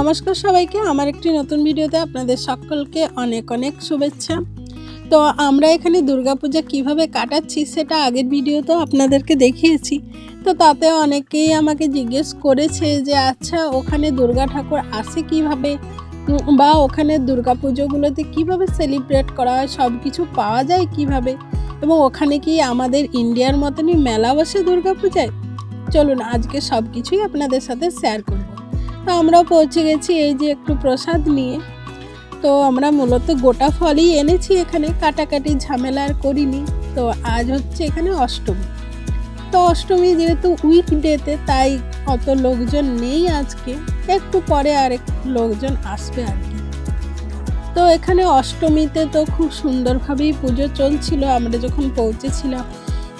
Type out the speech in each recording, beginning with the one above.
নমস্কার সবাইকে। আমার একটি নতুন ভিডিওতে আপনাদের সকলকে অনেক অনেক শুভেচ্ছা। তো আমরা এখানে দুর্গাপূজা কীভাবে কাটাচ্ছি সেটা আগের ভিডিওতেও আপনাদেরকে দেখিয়েছি। তো তাতে অনেকেই আমাকে জিজ্ঞেস করেছে যে আচ্ছা ওখানে দুর্গা ঠাকুর আসে কীভাবে? বা ওখানে দুর্গাপুজোগুলোতে কীভাবে সেলিব্রেট করা হয়? সব কিছু পাওয়া যায় কীভাবে? এবং ওখানে কি আমাদের ইন্ডিয়ার মতনই মেলা বসে দুর্গাপূজায়? চলুন, আজকে সব কিছুই আপনাদের সাথে শেয়ার করব। তো আমরাও পৌঁছে গেছি এই যে একটু প্রসাদ নিয়ে। তো আমরা মূলত গোটা ফলই এনেছি এখানে, কাটাকাটি ঝামেলা আর করিনি। তো আজ হচ্ছে এখানে অষ্টমী। তো অষ্টমী যেহেতু উইকডেতে তাই অত লোকজন নেই আজকে। একটু পরে আর একটু লোকজন আসবে আর কি। তো এখানে অষ্টমীতে তো খুব সুন্দরভাবেই পুজো চলছিল, আমরা যখন পৌঁছেছিলাম,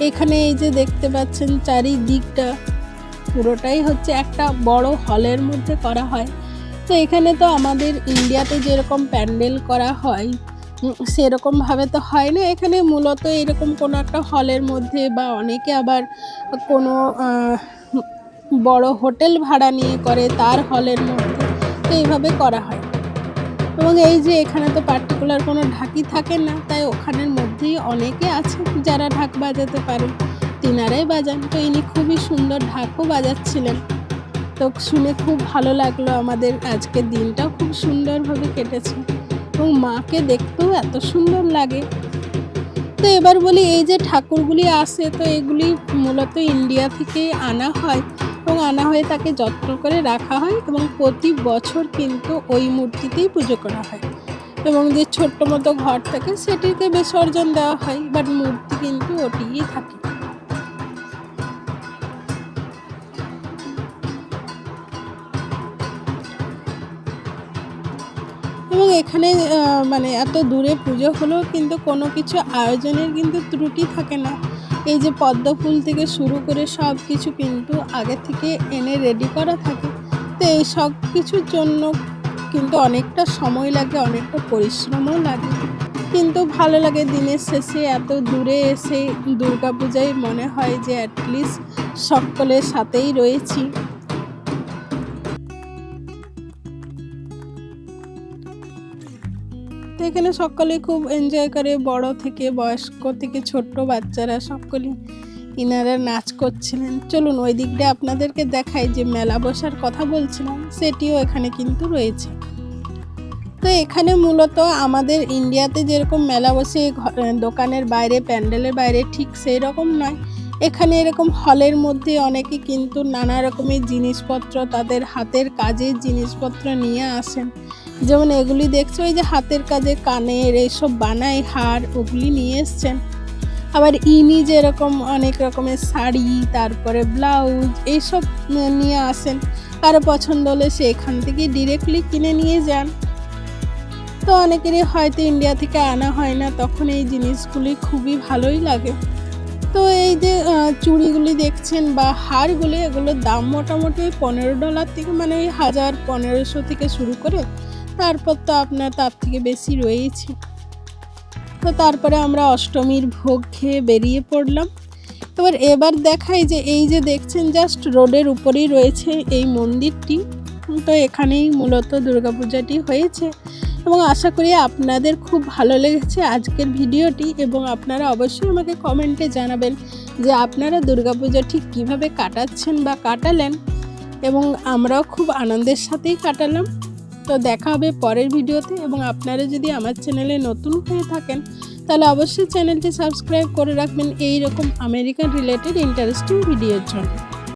এখানে এই যে দেখতে পাচ্ছেন চারিদিকটা। পুরোটাই হচ্ছে একটা বড় হলের মধ্যে করা হয়। তো এখানে তো আমাদের ইন্ডিয়াতে যেরকম প্যান্ডেল করা হয় সেরকমভাবে তো হয় না। এখানে মূলত এরকম কোনো একটা হলের মধ্যে বা অনেকে আবার কোনো বড় হোটেল ভাড়া নিয়ে করে তার হলের মধ্যে। তো এইভাবে করা হয়। এবং এই যে এখানে তো পার্টিকুলার কোনো ঢাকি থাকে না, তাই ওখানের মধ্যেই অনেকে আছে যারা ঢাক বাজাতে পারে। তিনারাই বাজান। তো ইনি খুবই সুন্দর ঢাকও বাজাচ্ছিলেন। তো শুনে খুব ভালো লাগল আমাদের আজকের দিনটাও খুব সুন্দরভাবে কেটেছে। এবং মাকে দেখতেও এত সুন্দর লাগে। তো এবার বলি, এই যে ঠাকুরগুলি আসে, তো এগুলি মূলত ইন্ডিয়া থেকে আনা হয়। এবং আনা হয়ে তাকে যত্ন করে রাখা হয় এবং প্রতি বছর কিন্তু ওই মূর্তিতেই পুজো করা হয়। এবং যে ছোট্ট মতো ঘর থাকে, সেটিকে বিসর্জন দেওয়া হয়। বাট মূর্তি কিন্তু ওটিই থাকে। এবং এখানে মানে এত দূরে পুজো হলেও কিন্তু কোনো কিছু আয়োজনের কিন্তু ত্রুটি থাকে না। এই যে পদ্ম ফুল থেকে শুরু করে সব কিছু কিন্তু আগে থেকে এনে রেডি করা থাকে। তো এই সব কিছুর জন্য কিন্তু অনেকটা সময় লাগে, অনেকটা পরিশ্রমও লাগে। কিন্তু ভালো লাগে দিনের শেষে এত দূরে এসে দুর্গাপূজায় মনে হয় যে অ্যাটলিস্ট সকলের সাথেই রয়েছি। তো এখানে সকলে খুব এনজয় করে, বড় থেকে, বয়স্ক থেকে ছোট্ট বাচ্চারা সকলেই ইনারা নাচ করছিলেন। চলুন ওই দিকটা আপনাদেরকে দেখাই যে মেলা বসার কথা বলছিলাম, সেটিও এখানে কিন্তু রয়েছে। তো এখানে মূলত আমাদের ইন্ডিয়াতে যেরকম মেলা বসে দোকানের বাইরে, প্যান্ডেলের বাইরে ঠিক সেই রকম নয়। এখানে এরকম হলের মধ্যে অনেকে কিন্তু নানা রকমের জিনিসপত্র তাদের হাতের কাজের জিনিসপত্র নিয়ে আসেন। যেমন এগুলি দেখছ ওই যে হাতের কাজে, কানের, এইসব বানায় হার, ওগুলি নিয়ে এসছেন। আবার ইনি যেরকম অনেক রকমের শাড়ি, তারপরে ব্লাউজ, এইসব নিয়ে আসেন। কারও পছন্দ হলে সে এখান থেকে ডিরেক্টলি কিনে নিয়ে যান। তো অনেকেরই হয়তো ইন্ডিয়া থেকে আনা হয় না, তখন এই জিনিসগুলি খুবই ভালোই লাগে। তো এই যে চুড়িগুলি দেখছেন বা হারগুলি, এগুলোর দাম মোটামুটি পনেরো ডলার থেকে মানে ওই হাজার পনেরোশো থেকে শুরু করে তারপর তো আপনার তার থেকে বেশি রয়েছে। তো তারপরে আমরা অষ্টমীর ভোগ খেয়ে বেরিয়ে পড়লাম। এবার এবার দেখাই যে এই যে দেখছেন জাস্ট রোডের উপরেই রয়েছে এই মন্দিরটি। তো এখানেই মূলত দুর্গাপূজাটি হয়েছে। এবং আশা করি আপনাদের খুব ভালো লেগেছে আজকের ভিডিওটি। এবং আপনারা অবশ্যই আমাকে কমেন্টে জানাবেন যে আপনারা দুর্গাপূজা ঠিক কীভাবে কাটাচ্ছেন বা কাটালেন। এবং আমরাও খুব আনন্দের সাথেই কাটালাম। তো দেখা হবে পরের ভিডিওতে এবং আপনারা যদি আমার চ্যানেলে নতুন হয়ে থাকেন, তাহলে অবশ্যই চ্যানেলটি সাবস্ক্রাইব করে রাখবেন। এই রকম আমেরিকান রিলেটেড ইন্টারেস্টিং ভিডিওর জন্য।